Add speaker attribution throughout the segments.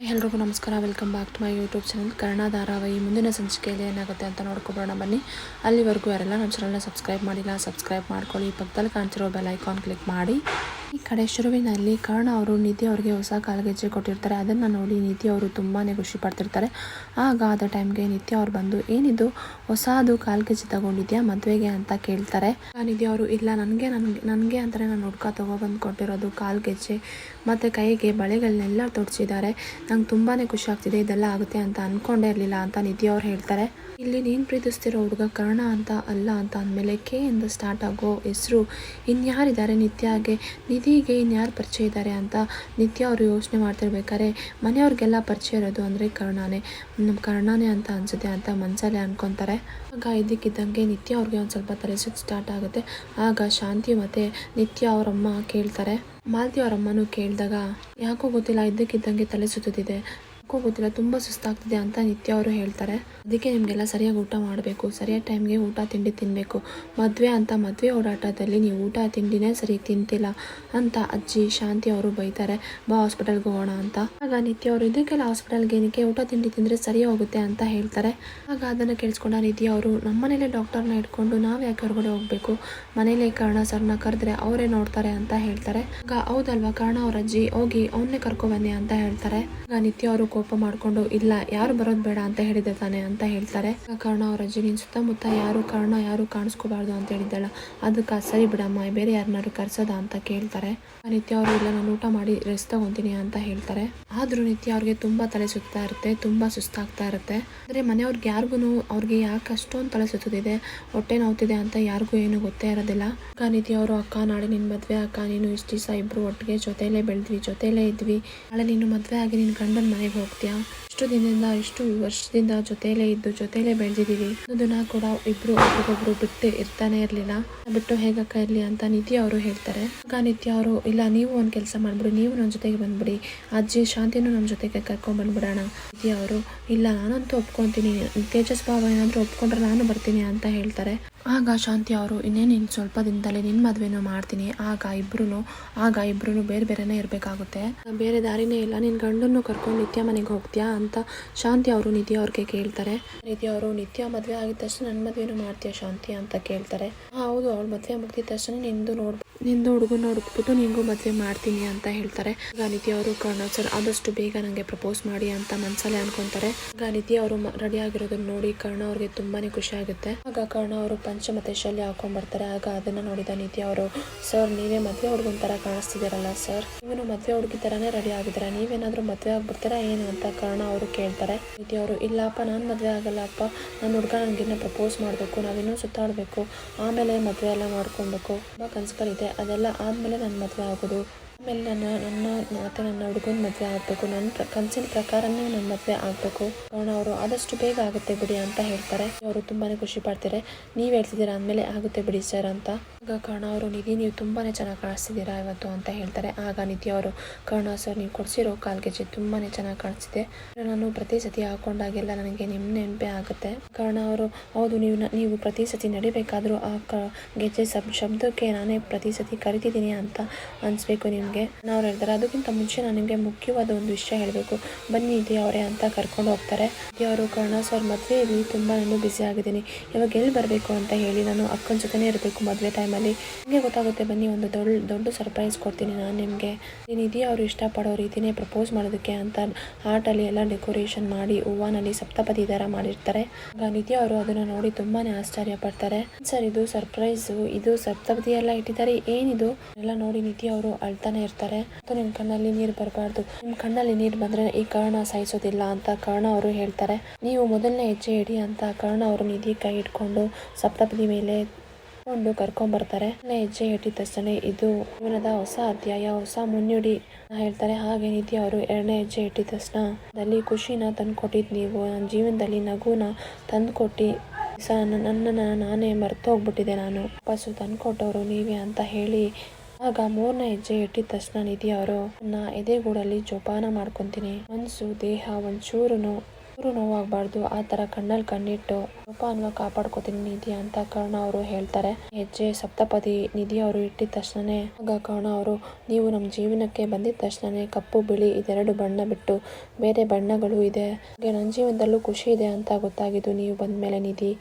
Speaker 1: ಎಲ್ರಿಗೂ ನಮಸ್ಕಾರ. Welcome back to my YouTube channel. Kannada ಧಾರಾವಾಹಿ ಮುಂದಿನ ಸಂಚಿಕೆಯಲ್ಲಿ ಏನಾಗುತ್ತೆ ಅಂತ ನೋಡ್ಕೊಬೋಣ. ಬನ್ನಿ. ಅಲ್ಲಿವರೆಗೂ ಯಾರೆಲ್ಲ ನಮ್ಮ ಚಾನಲ್ನ ಸಬ್ಸ್ಕ್ರೈಬ್ ಮಾಡಿಲ್ಲ, ಸಬ್ಸ್ಕ್ರೈಬ್ ಮಾಡ್ಕೊಳ್ಳಿ. ಪಕ್ಕದಲ್ಲಿ ಕಾಣ್ತಿರೋ ಬೆಲ್ ಐಕಾನ್ ಕ್ಲಿಕ್ ಮಾಡಿ. ಈ ಕಡೆ ಶುರುವಿನಲ್ಲಿ ಕರ್ಣ ಅವರು ನಿಧಿ ಅವರಿಗೆ ಹೊಸ ಕಾಲ್ಗೆಜ್ಜೆ ಕೊಟ್ಟಿರ್ತಾರೆ. ಅದನ್ನು ನೋಡಿ ನಿಧಿ ಅವರು ತುಂಬಾ ಖುಷಿ ಪಡ್ತಿರ್ತಾರೆ. ಆಗ ಆದ ಟೈಮ್ಗೆ ನಿತ್ಯ ಅವ್ರು ಬಂದು, ಏನಿದು? ಹೊಸದು ಕಾಲ್ಗೆಜ್ಜೆ ತಗೊಂಡಿದ್ಯಾ ಮದುವೆಗೆ ಅಂತ ಕೇಳ್ತಾರೆ. ನಿಧಿ ಅವರು, ಇಲ್ಲ, ನನಗೆ ನನಗೆ ನನಗೆ ಅಂತಾರೆ ನಾನು ಹುಡ್ಕ ತೊಗೊಬಂದು ಕೊಟ್ಟಿರೋದು ಕಾಲ್ಗೆಜ್ಜೆ. ಮತ್ತು ಕೈಗೆ ಬಳೆಗಳನ್ನೆಲ್ಲ ತೊಡಿಸಿದ್ದಾರೆ. ನಂಗೆ ತುಂಬಾ ಖುಷಿ ಆಗ್ತಿದೆ, ಇದೆಲ್ಲ ಆಗುತ್ತೆ ಅಂತ ಅಂದ್ಕೊಂಡೇ ಇರಲಿಲ್ಲ ಅಂತ ನಿಧಿ ಅವ್ರು ಹೇಳ್ತಾರೆ. ಇಲ್ಲಿ ನೀನ್ ಪ್ರೀತಿಸ್ತಿರೋ ಹುಡುಗ ಕರ್ಣ ಅಂತ ಅಲ್ಲ ಅಂತ ಅಂದ್ಮೇಲೆ ಕೆ ಇಂದ ಸ್ಟಾರ್ಟ್ ಆಗೋ ಹೆಸರು. ಇನ್ಯಾರಿದ್ದಾರೆ ನಿತ್ಯಾಗೆ. ನಿಧಿಗೆ ಇನ್ಯಾರು ಪರಿಚಯ ಇದ್ದಾರೆ ಅಂತ ನಿತ್ಯ ಅವರು ಯೋಚನೆ ಮಾಡ್ತಿರ್ಬೇಕಾದ್ರೆ ಮನೆಯವ್ರಿಗೆಲ್ಲ ಪರಿಚಯ ಇರೋದು ಅಂದ್ರೆ ಕರ್ಣಾನೇ. ನಮ್ಮ ಕರ್ಣಾನೇ ಅಂತ ಅನ್ಸುತ್ತೆ ಅಂತ ಮನ್ಸಲ್ಲೇ ಅನ್ಕೊಂತಾರೆ. ಆಗ ಇದಕ್ಕಿದ್ದಂಗೆ ನಿತ್ಯ ಅವ್ರಿಗೆ ಒಂದ್ ಸ್ವಲ್ಪ ತಲೆ ಸ್ಟಾರ್ಟ್ ಆಗುತ್ತೆ. ಆಗ ಶಾಂತಿ ಮತ್ತೆ ನಿತ್ಯ ಅವರಮ್ಮ ಕೇಳ್ತಾರೆ. ಮಾಲತಿ ಅವರಮ್ಮನೂ ಕೇಳಿದಾಗ, ಯಾಕೋ ಗೊತ್ತಿಲ್ಲ, ಇದ್ದಕ್ಕಿದ್ದಂಗೆ ತಲೆ ಸುತ್ತುತ್ತಿದೆ. ಯಾಕೋ ಗೊತ್ತಿಲ್ಲ ತುಂಬ ಸುಸ್ತಾಗ್ತಿದೆ ಅಂತ ನಿತ್ಯ ಅವರು ಹೇಳ್ತಾರೆ. ಅದಕ್ಕೆ ನಿಮಗೆಲ್ಲ ಸರಿಯಾಗಿ ಊಟ ಮಾಡಬೇಕು, ಸರಿಯಾದ ಟೈಮ್ಗೆ ಊಟ, ತಿಂಡಿ ತಿನ್ನಬೇಕು ಮದುವೆ ಅಂತ ಮದುವೆ ಓಡಾಟದಲ್ಲಿ ನೀವು ಊಟ, ತಿಂಡಿನೇ ಸರಿ ತಿಂತಿಲ್ಲ ಅಂತ ಅಜ್ಜಿ ಶಾಂತಿ ಅವರು ಬೈತಾರೆ. ಬಾ ಹಾಸ್ಪಿಟಲ್ಗೆ ಹೋಗೋಣ ಅಂತ. ಆಗ ನಿತ್ಯ ಅವರು, ಇದಕ್ಕೆಲ್ಲ ಹಾಸ್ಪಿಟಲ್ಗೆ ಏನಕ್ಕೆ? ಊಟ, ತಿಂಡಿ ತಿಂದರೆ ಸರಿ ಹೋಗುತ್ತೆ ಅಂತ ಹೇಳ್ತಾರೆ. ಆಗ ಅದನ್ನು ಕೇಳಿಸ್ಕೊಂಡ ನಿತ್ಯ ಅವರು ನಮ್ಮನೇಲೆ ಡಾಕ್ಟರ್ನ ಇಟ್ಕೊಂಡು ನಾವು ಯಾಕೆ ಹೊರಗಡೆ ಹೋಗಬೇಕು? ಮನೇಲೆ ಕರ್ಣ ಸರ್ನ ಕರೆದ್ರೆ ಅವರೇ ನೋಡ್ತಾರೆ ಅಂತ ಹೇಳ್ತಾರೆ. ಆಗ, ಹೌದಲ್ವಾ ಕಾರಣ ಅವ್ರ ಅಜ್ಜಿ? ಹೋಗಿ ಅವನ್ನೇ ಕರ್ಕೊಬನ್ನಿ ಅಂತ ಹೇಳ್ತಾರೆ. ಆಗ ನಿತ್ಯ ಅವರು ಕೋಪ ಮಾಡ್ಕೊಂಡು, ಇಲ್ಲ, ಯಾರು ಬರೋದು ಬೇಡ ಅಂತ ಹೇಳಿದೆ ತಾನೆ ಅಂತ ಹೇಳ್ತಾರೆ. ಕಾರಣ, ಅವ್ರ ನಿನ್ ಸುತ್ತಮುತ್ತ ಯಾರು ಕರ್ಣ, ಯಾರು ಕಾಣಿಸ್ಕೋಬಾರ್ದು ಅಂತ ಹೇಳಿದ್ದಾಳ. ಅದಕ್ಕೆ, ಸರಿ ಬಿಡಮ್ಮ, ಬೇರೆ ಯಾರನ್ನಾರು ಕರ್ಸೋದ ಅಂತ ಕೇಳ್ತಾರೆ. ನಿತ್ಯ, ಅವರು, ಇಲ್ಲ, ನಾನು ಊಟ ಮಾಡಿ ರೆಸ್ಟ್ ತಗೊಂತೀನಿ ಅಂತ ಹೇಳ್ತಾರೆ. ಆದ್ರೂ ನಿತ್ಯ, ಅವ್ರಿಗೆ ತುಂಬಾ ತಲೆ ಸುತ್ತಾ ಇರುತ್ತೆ, ತುಂಬಾ ಸುಸ್ತಾಗ್ತಾ ಇರುತ್ತೆ. ಅಂದ್ರೆ ಮನೆಯವ್ರಿಗೆ ಯಾರಿಗೂ ಅವ್ರಿಗೆ ಯಾಕೆ ಅಷ್ಟೊಂದು ತಲೆ ಸುತ್ತಿದೆ ಹೊಟ್ಟೆ ನೋವ್ತಿದೆ ಅಂತ ಯಾರಿಗೂ ಏನು ಗೊತ್ತೇ ಇರೋದಿಲ್ಲ. ಅಕ್ಕ, ನಿತ್ಯ, ಅವರು, ಅಕ್ಕ, ನಾಳೆ ನಿನ್ ಮದ್ವೆ, ಅಕ್ಕ, ನೀನು ಇಷ್ಟು ದಿವಸ ಇಬ್ರು ಒಟ್ಟಿಗೆ ಜೊತೆಲೇ ಬೆಳೆದ್ವಿ, ಜೊತೆಲೇ ಇದ್ವಿ. ನಾಳೆ ನೀನು ಮದ್ವೆ ಆಗಿ ನಿನ್ ಗಂಡನ ಮನೆಗೆ ಹೋಗ್ತೀಯಾ? ಇಷ್ಟು ದಿನದಿಂದ, ಇಷ್ಟು ವರ್ಷದಿಂದ ಜೊತೆಲೇ ಇದ್ದು, ಜೊತೆಲೇ ಬೆಳೆದಿದ್ದೀವಿ. ಅದನ್ನ ಕೂಡ ಇಬ್ರು ಒಬ್ರಿಗೊಬ್ರು ಬಿಟ್ಟು ಇರ್ತಾನೆ ಇರಲಿಲ್ಲ. ಬಿಟ್ಟು ಹೇಗಕ್ಕ ಇರಲಿ ಅಂತ ನಿಧಿ ಅವರು ಹೇಳ್ತಾರೆ. ಆಗ ನಿತ್ಯ ಅವರು, ಇಲ್ಲ ನೀವು ಒಂದು ಕೆಲಸ ಮಾಡ್ಬಿಡಿ, ನೀವು ನನ್ನ ಜೊತೆಗೆ ಬಂದ್ಬಿಡಿ. ಅಜ್ಜಿ ಶಾಂತಿನೂ ನಮ್ಮ ಜೊತೆಗೆ ಕರ್ಕೊಂಡ್ ಬಂದ್ಬಿಡೋಣ. ನಿಧಿ ಅವರು, ಇಲ್ಲ ನಾನಂತೂ ಒಪ್ಕೊಂತೀನಿ. ತೇಜಸ್ ಭಾವ ಏನಾದರೂ ಒಪ್ಕೊಂಡ್ರೆ ನಾನು ಬರ್ತೀನಿ ಅಂತ ಹೇಳ್ತಾರೆ. ಆಗ ಶಾಂತಿ ಅವರು ಇನ್ನೇನು ಇನ್ನು ಸ್ವಲ್ಪ ದಿನದಲ್ಲಿ ನಿನ್ನ ಮದುವೆನೂ ಮಾಡ್ತೀನಿ. ಆಗ ಇಬ್ರು ಆಗ ಇಬ್ರು ಬೇರೆ ಬೇರೆನೇ ಇರಬೇಕಾಗುತ್ತೆ. ಬೇರೆ ದಾರಿನೇ ಇಲ್ಲ. ನಿನ್ನ ಗಂಡನ್ನು ಕರ್ಕೊಂಡು ನಿತ್ಯ ಮನೆಗೆ ಹೋಗ್ತೀಯಾ? ಅಂತ ಶಾಂತಿ ಅವರು ನಿತ್ಯ ಅವ್ರಿಗೆ ಕೇಳ್ತಾರೆ. ನಿಧಿ ಅವರು ನಿತ್ಯ ಮದುವೆ ಆಗಿದ ತಕ್ಷಣ ನನ್ನ ಮದುವೆನೂ ಮಾಡ್ತೀಯಾ ಶಾಂತಿ? ಅಂತ ಕೇಳ್ತಾರೆ. "ಹಾ, ಹೌದು. ಅವಳು ಮದುವೆ ಮುಗಿದ ತಕ್ಷಣ ನಿಂದು ನೋಡ್ ನಿಂದು ಹುಡುಗನ ಹುಡುಕ್ಬಿಟ್ಟು ನಿಂಗೂ ಮದುವೆ ಮಾಡ್ತೀನಿ ಅಂತ ಹೇಳ್ತಾರೆ. ಗಾನಿತಿ ಅವರು ಕರ್ಣ ಸರ್, ಆದಷ್ಟು ಬೇಗ ನನಗೆ ಪ್ರಪೋಸ್ ಮಾಡಿ ಅಂತ ಮನ್ಸಲ್ಲೇ ಅನ್ಕೊಂತಾರೆ. ಗಾನಿತಿ ಅವರು ರೆಡಿ ಆಗಿರೋದನ್ನ ನೋಡಿ ಕರ್ಣ ಅವ್ರಿಗೆ ತುಂಬಾನೇ ಖುಷಿ ಆಗುತ್ತೆ. ಆಗ ಕರ್ಣ ಅವರು ಪಂಚಮತೆ ಮತ್ತೆ ಶಲ್ಯ ಹಾಕೊಂಡ್ ಬರ್ತಾರೆ ಆಗ ಅದನ್ನ ನೋಡಿದ ನೀತಿ ಅವರು, ಸರ್, ನೀವೇ ಮದುವೆ ಹುಡುಗನ ತರ ಕಾಣಿಸ್ತಿದ್ದೀರಲ್ಲ ಸರ್? ನೀವೇನು ಮದುವೆ ಹುಡುಗಿ ತರಾನೇ ರೆಡಿ ಆಗಿದ್ದೀರಾ ನೀವೇನಾದ್ರೂ ಮದುವೆ ಆಗ್ಬಿಡ್ತೀರಾ ಏನು ಅಂತ ಕರ್ಣ ಅವರು ಕೇಳ್ತಾರೆ. ನೀತಿ ಅವರು, ಇಲ್ಲಪ್ಪ, ನಾನು ಮದುವೆ ಆಗಲ್ಲಪ್ಪ ನನ್ನ ಹುಡುಗ ನನಗಿನ್ನ ಪ್ರಪೋಸ್ ಮಾಡಬೇಕು. ನಾವಿನ್ನೂ ಸುತ್ತಾಡಬೇಕು. ಆಮೇಲೆ ಮದುವೆ ಎಲ್ಲ ಮಾಡ್ಕೊಬೇಕು ತುಂಬಾ ಕನಸುಗಳಿದೆ. ಅದೆಲ್ಲ ಆದಮೇಲೆ ನನ್ನ ಮದುವೆ ಆಗೋದು. ಆಮೇಲೆ ನನ್ನ ನನ್ನ ಮತ್ತೆ ನನ್ನ ಹುಡುಗನ ಮದುವೆ ಆಗಬೇಕು. ನನ್ನ ಕನಸಿನ ಪ್ರಕಾರನೇ ನನ್ನ ಮದುವೆ ಆಗಬೇಕು. ಕಾರಣ ಅವರು ಆದಷ್ಟು ಬೇಗ ಆಗುತ್ತೆ ಬಿಡಿ ಅಂತ ಹೇಳ್ತಾರೆ. ಅವರು ತುಂಬಾನೇ ಖುಷಿ ಪಡ್ತಾರೆ. ನೀವು ಹೇಳ್ತಿದ್ದೀರಾ ಅಂದಮೇಲೆ ಆಗುತ್ತೆ ಬಿಡಿ ಸರ್ ಅಂತ. ಆಗ ಕರ್ಣ ಅವರು ನಿಧಿ ನೀವು ತುಂಬಾನೇ ಚೆನ್ನಾಗಿ ಕಾಣಿಸ್ತಿದ್ದೀರಾ ಇವತ್ತು ಅಂತ ಹೇಳ್ತಾರೆ. ಆಗ ನಿಧಿ ಅವರು, ಕರ್ಣ ಸರ್ ನೀವು ಕೊಡಿಸಿರೋ ಕಾಲ್ಗೆಜ್ಜೆ ತುಂಬಾನೇ ಚೆನ್ನಾಗಿ ಕಾಣಿಸ್ತಿದೆ. ನಾನು ಪ್ರತಿ ಸತಿ ಹಾಕೊಂಡಾಗೆಲ್ಲ ನನಗೆ ನಿಮ್ಮ ನೆನಪೇ ಆಗುತ್ತೆ. ಕರ್ಣ ಅವರು, ಹೌದು ನೀವು ನೀವು ಪ್ರತಿ ಸತಿ ನಡಿಬೇಕಾದ್ರೂ ಆ ಕ, ಗೆಜ್ಜೆ ಶಬ್ದಕ್ಕೆ ನಾನೇ ಪ್ರತಿ ಸತಿ ಕರಿತಿದ್ದೀನಿ ಅಂತ ಅನಿಸ್ಬೇಕು. ನಿಮಗೆ ನಾವು ಹೇಳ್ತಾರೆ. ಅದಕ್ಕಿಂತ ಮುಂಚೆ ನಾನು ನಿಮಗೆ ಮುಖ್ಯವಾದ ಒಂದು ವಿಷಯ ಹೇಳಬೇಕು. ಬನ್ನಿ ಇದೆ ಅವರೇ ಅಂತ ಕರ್ಕೊಂಡು ಹೋಗ್ತಾರೆ. ಅವರು, ಕರುಣಾ ಸರ್ ಮದುವೆಯಲ್ಲಿ ತುಂಬ ನಾನು ಬ್ಯುಸಿ ಆಗಿದ್ದೀನಿ. ಇವಾಗ ಎಲ್ಲಿ ಬರಬೇಕು ಅಂತ ಹೇಳಿ ನಾನು ಅಕ್ಕನ ಜೊತೆನೇ ಇರಬೇಕು ಮದುವೆ ಟೈಮಲ್ಲಿ ನಿಮಗೆ ಗೊತ್ತಾಗುತ್ತೆ ಬನ್ನಿ ಒಂದು ದೊಡ್ಡ ದೊಡ್ಡ ಸರ್ಪ್ರೈಸ್ ಕೊಡ್ತೀನಿ ನಾನು ನಿಮಗೆ. ನಿಧಿ ಅವರು ಇಷ್ಟಪಡೋ ರೀತಿನೇ ಪ್ರಪೋಸ್ ಮಾಡೋದಕ್ಕೆ ಅಂತ ಹಾರ್ಟಲ್ಲಿ ಎಲ್ಲ ಡೆಕೋರೇಷನ್ ಮಾಡಿ, ಹೂವನಲ್ಲಿ ಸಪ್ತಪದಿ ಥರ ಮಾಡಿರ್ತಾರೆ. ನಿಧಿ ಅವರು ಅದನ್ನ ನೋಡಿ ತುಂಬಾ ಆಶ್ಚರ್ಯ ಪಡ್ತಾರೆ. ಸರ್ ಇದು ಸರ್ಪ್ರೈಸ್ ಇದು ಸಪ್ತಪದಿ ಎಲ್ಲ ಇಟ್ಟಿದ್ದಾರೆ. ಏನಿದು? ಎಲ್ಲ ನೋಡಿ ನಿಧಿ ಅವರು ಅಳ್ತಾನೆ ಇರ್ತಾರೆ. ನಿಮ್ಮ ನಿಮ್ ಕಣ್ಣಲ್ಲಿ ನೀರು ಬರಬಾರ್ದು. ನಿಮ್ಮ ಕಣ್ಣಲ್ಲಿ ನೀರು ಬಂದ್ರೆ ಈ ಕರ್ಣ ಸಹಿಸೋದಿಲ್ಲ ಅಂತ ಕರ್ಣ ಅವರು ಹೇಳ್ತಾರೆ. ನೀವು ಮೊದಲನೇ ಹೆಜ್ಜೆ ಇಡಿ ಅಂತ ಕರ್ಣ ಅವರು ನಿಧಿ ಕೈ ಇಟ್ಕೊಂಡು ಸಪ್ತಪದಿ ಮೇಲೆ ಕೊಂಡು ಕರ್ಕೊಂಬರ್ತಾರೆ ಮೊದಲನೇ ಹೆಜ್ಜೆ ಇಟ್ಟಿದ ತಕ್ಷಣ ಇದು ಜೀವನದ ಹೊಸ ಅಧ್ಯಾಯ, ಹೊಸ ಮುನ್ನುಡಿ ಹೇಳ್ತಾರೆ. ಹಾಗೆ ನಿಧಿ ಅವರು ಎರಡನೇ ಹೆಜ್ಜೆ ಇಟ್ಟಿದ ತಕ್ಷಣ ಅಲ್ಲಿ ಖುಷಿನ ತಂದ್ಕೊಟ್ಟಿದ್ ನೀವು. ನನ್ನ ಜೀವನದಲ್ಲಿ ನಗುನ ತಂದ್ಕೊಟ್ಟಿ ಸ ನನ್ನನ್ನು ನಾನೇ ಮರ್ತೋಗ್ಬಿಟ್ಟಿದೆ ನಾನು. ವಾಪಸ್ಸು ತಂದ್ಕೊಟ್ಟವರು ನೀವೇ ಅಂತ ಹೇಳಿ ಆಗ ಮೂರ್ನ ಹೆಜ್ಜೆ ಇಟ್ಟಿದ ತಕ್ಷಣ ನಿಧಿ ಅವರು ನನ್ನ ಎದೆಗೂಡಲ್ಲಿ ಜೋಪಾನ ಮಾಡ್ಕೊಂತೀನಿ. ಮನ್ಸು ದೇಹ ಒಂಚೂರು ಅವರು ನೋವಾಗಬಾರ್ದು, ಆ ತರ ಕಣ್ಣಲ್ಲಿ ಕಣ್ಣಿಟ್ಟು ರೂಪವನ್ನು ಕಾಪಾಡ್ಕೋತೀನಿ ನಿಧಿ ಅಂತ ಕರ್ಣ ಅವರು ಹೇಳ್ತಾರೆ. ಹೆಜ್ಜೆ ಸಪ್ತಪದಿ ನಿಧಿ ಅವರು ಇಟ್ಟಿದ ತಕ್ಷಣನೇ, ಆಗ ಕರ್ಣ ಅವರು, ನೀವು ನಮ್ಮ ಜೀವನಕ್ಕೆ ಬಂದಿದ ತಕ್ಷಣನೇ ಕಪ್ಪು, ಬಿಳಿ ಇದೆರಡು ಬಣ್ಣ ಬಿಟ್ಟು, ಬೇರೆ ಬಣ್ಣಗಳು ಇದೆ. ಹಾಗೆ ನನ್ನ ಜೀವನದಲ್ಲೂ ಖುಷಿ ಇದೆ ಅಂತ ಗೊತ್ತಾಗಿದ್ದು ನೀವು ಬಂದ ಮೇಲೆ ನಿಧಿ.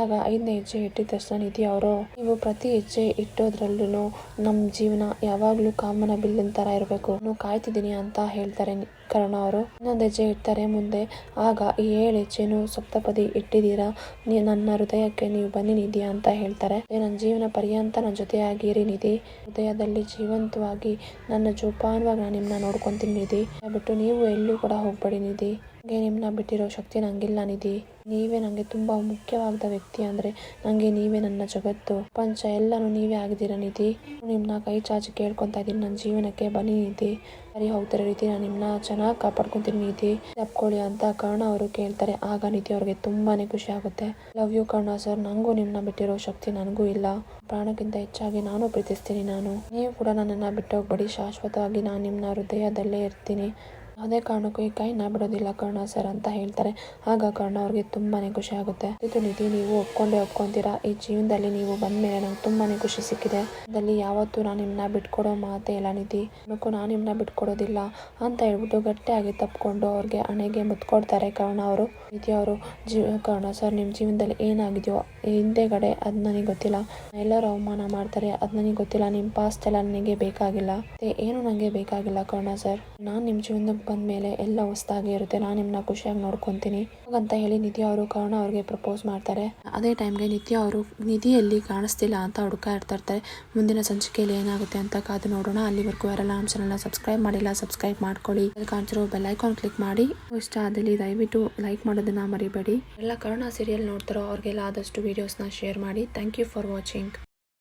Speaker 1: ಆಗ ಐದನೇ ಹೆಜ್ಜೆ ಇಟ್ಟಿದ ತಕ್ಷಣ ನಿಧಿ ಅವರು, ನೀವು ಪ್ರತಿ ಹೆಜ್ಜೆ ಇಟ್ಟೋದ್ರಲ್ಲೂ ನಮ್ಮ ಜೀವನ ಯಾವಾಗಲೂ ಕಾಮನ ಬಿಲ್ಲಿನ ತರ ಇರಬೇಕು. ನಾನು ಕಾಯ್ತಿದ್ದೀನಿ ಅಂತ ಹೇಳ್ತಾರೆ ಕರ್ಣ ಅವರು ಇನ್ನೊಂದು ಹೆಜ್ಜೆ ಇಡ್ತಾರೆ ಮುಂದೆ. ಆಗ ಈ ಏಳು ಹೆಜ್ಜೆನು ಸಪ್ತಪದಿ ಇಟ್ಟಿದ್ದೀರಾ? ನನ್ನ ಹೃದಯಕ್ಕೆ ನೀವು ಬನ್ನಿ ನಿಧಿ ಅಂತ ಹೇಳ್ತಾರೆ. "ಏ, ನನ್ನ ಜೀವನ ಪರ್ಯಂತ ನನ್ನ ಜೊತೆಯಾಗಿರಿ ನಿಧಿ. ಹೃದಯದಲ್ಲಿ ಜೀವಂತವಾಗಿ ನನ್ನ ಜೋಪಾನವಾಗಿ ನಾನು ನಿಮ್ಮನ್ನ ನೋಡ್ಕೊಂತೀನಿ ನಿಧಿ. ಬಿಟ್ಟು ನೀವು ಎಲ್ಲೂ ಕೂಡ ಹೋಗ್ಬೇಡಿ ನಿಧಿ. ನಿಮ್ಮನ್ನ ಬಿಟ್ಟಿರೋ ಶಕ್ತಿ ನನಗಿಲ್ಲ ನಿಧಿ. ನೀವೇ ನನಗೆ ತುಂಬ ಮುಖ್ಯವಾದ ವ್ಯಕ್ತಿ ಅಂದರೆ ನನಗೆ ನೀವೇ ನನ್ನ ಜಗತ್ತು. ಪಂಚ ಎಲ್ಲನೂ ನೀವೇ ಆಗಿದ್ದೀರ ನಿಧಿ? ನಿಮ್ಮನ್ನ ಕೈ ಚಾಚಿ ಕೇಳ್ಕೊತಾ ಇದ್ದೀನಿ. ನನ್ನ ಜೀವನಕ್ಕೆ ಬನ್ನಿ ನಿಧಿ. ಸರಿ ಹೋಗ್ತಿರೋ ರೀತಿ ನಾನು ನಿಮ್ಮನ್ನ ಚೆನ್ನಾಗಿ ಕಾಪಾಡ್ಕೊತೀನಿ ನಿಧಿ. ತಪ್ಕೊಳ್ಳಿ ಅಂತ ಕರ್ಣ ಅವರು ಕೇಳ್ತಾರೆ. ಆಗ ನಿಧಿ ಅವ್ರಿಗೆ ತುಂಬಾನೇ ಖುಷಿ ಆಗುತ್ತೆ. ಲವ್ ಯು ಕರ್ಣ ಸರ್ ನನಗೂ ನಿಮ್ಮನ್ನ ಬಿಟ್ಟಿರೋ ಶಕ್ತಿ ನನಗೂ ಇಲ್ಲ. ಪ್ರಾಣಕ್ಕಿಂತ ಹೆಚ್ಚಾಗಿ ನಾನು ಪ್ರೀತಿಸ್ತೀನಿ ನಾನು. ನೀವು ಕೂಡ ನನ್ನನ್ನು ಬಿಟ್ಟೋಗ್ಬೇಡಿ. ಶಾಶ್ವತವಾಗಿ ನಾನು ನಿಮ್ಮನ್ನ ಹೃದಯದಲ್ಲೇ ಇರ್ತೀನಿ. ಯಾವುದೇ ಕಾರಣಕ್ಕೂ ಈ ಕೈನ ಬಿಡೋದಿಲ್ಲ ಕರ್ಣ ಸರ್ ಅಂತ ಹೇಳ್ತಾರೆ. ಆಗ ಕರ್ಣ ಅವ್ರಿಗೆ ತುಂಬಾನೇ ಖುಷಿ ಆಗುತ್ತೆ. ಇದು ನಿಧಿ, ನೀವು ಒಪ್ಕೊಂಡೆ ಒಪ್ಕೊಂತೀರಾ? ಈ ಜೀವನದಲ್ಲಿ ನೀವು ಬಂದ ಮೇಲೆ ನಂಗೆ ತುಂಬಾನೇ ಖುಷಿ ಸಿಕ್ಕಿದೆ. ಅದಲ್ಲಿ ಯಾವತ್ತೂ ನಾನು ನಿಮ್ಮನ್ನ ಬಿಟ್ಕೊಡೋ ಮಾತೇ ಇಲ್ಲ ನಿಧಿ. ಅದಕ್ಕೂ ನಾನು ನಿಮ್ಮನ್ನ ಬಿಟ್ಕೊಡೋದಿಲ್ಲ ಅಂತ ಹೇಳ್ಬಿಟ್ಟು ಗಟ್ಟಿಯಾಗಿ ತಪ್ಪಿಕೊಂಡು ಅವ್ರಿಗೆ ಹಣೆಗೆ ಮುತ್ಕೊಡ್ತಾರೆ ಕರ್ಣ ಅವರು. ನಿಧಿ ಅವರು ಜೀವ ಕರ್ಣ ಸರ್ ನಿಮ್ಮ ಜೀವನದಲ್ಲಿ ಏನಾಗಿದೆಯೋ ಹಿಂದೆಗಡೆ ಅದು ನನಗೆ ಗೊತ್ತಿಲ್ಲ. ಎಲ್ಲರೂ ಅವಮಾನ ಮಾಡ್ತಾರೆ, ಅದು ನನಗೆ ಗೊತ್ತಿಲ್ಲ. ನಿಮ್ಮ ಪಾಸ್ಟ್ ಎಲ್ಲ ನನಗೆ ಬೇಕಾಗಿಲ್ಲ. ಏನು ನನಗೆ ಬೇಕಾಗಿಲ್ಲ ಕರ್ಣ ಸರ್? ನಾನು ನಿಮ್ಮ ಜೀವನಕ್ಕೆ ಬಂದ ಮೇಲೆ ಎಲ್ಲ ಹೊಸ್ದಾಗಿ ಇರುತ್ತೆ. ನಾನು ನಿಮ್ಮನ್ನ ಖುಷಿಯಾಗಿ ನೋಡ್ಕೊತೀನಿ. ಅಂತ ಹೇಳಿ ನಿತ್ಯ ಅವರು ಕಾರಣ ಅವ್ರಿಗೆ ಪ್ರಪೋಸ್ ಮಾಡ್ತಾರೆ. ಅದೇ ಟೈಮ್ಗೆ ನಿತ್ಯ ಅವರು ನಿಧಿಯಲ್ಲಿ ಕಾಣಿಸ್ತಿಲ್ಲ ಅಂತ ಹುಡುಕ ಇರ್ತಾ ಇರ್ತಾರೆ ಮುಂದಿನ ಸಂಚಿಕೆಯಲ್ಲಿ ಏನಾಗುತ್ತೆ ಅಂತ ಕಾದು ನೋಡೋಣ. ಅಲ್ಲಿವರೆಗೂ ಯಾರೆಲ್ಲ ನಮ್ಮ ಚಾನಲ್ನ ಸಬ್ಸ್ಕ್ರೈಬ್ ಮಾಡಿಲ್ಲ ಸಬ್ಸ್ಕ್ರೈಬ್ ಮಾಡ್ಕೊಳ್ಳಿ. ಕಾಣಿಸಿರೋ ಬೆಲ್ ಐಕಾನ್ ಕ್ಲಿಕ್ ಮಾಡಿ. ಇಷ್ಟ ಆದಲ್ಲಿ ದಯವಿಟ್ಟು ಲೈಕ್ ಮಾಡೋದನ್ನ ಮರಿಬೇಡಿ. ಎಲ್ಲ ಕರುಣ ಸೀರಿಯಲ್ ನೋಡ್ತಾರೋ ಅವ್ರಿಗೆಲ್ಲ ಆದಷ್ಟು ವೀಡಿಯೋಸ್ನ ಶೇರ್ ಮಾಡಿ. Thank you for watching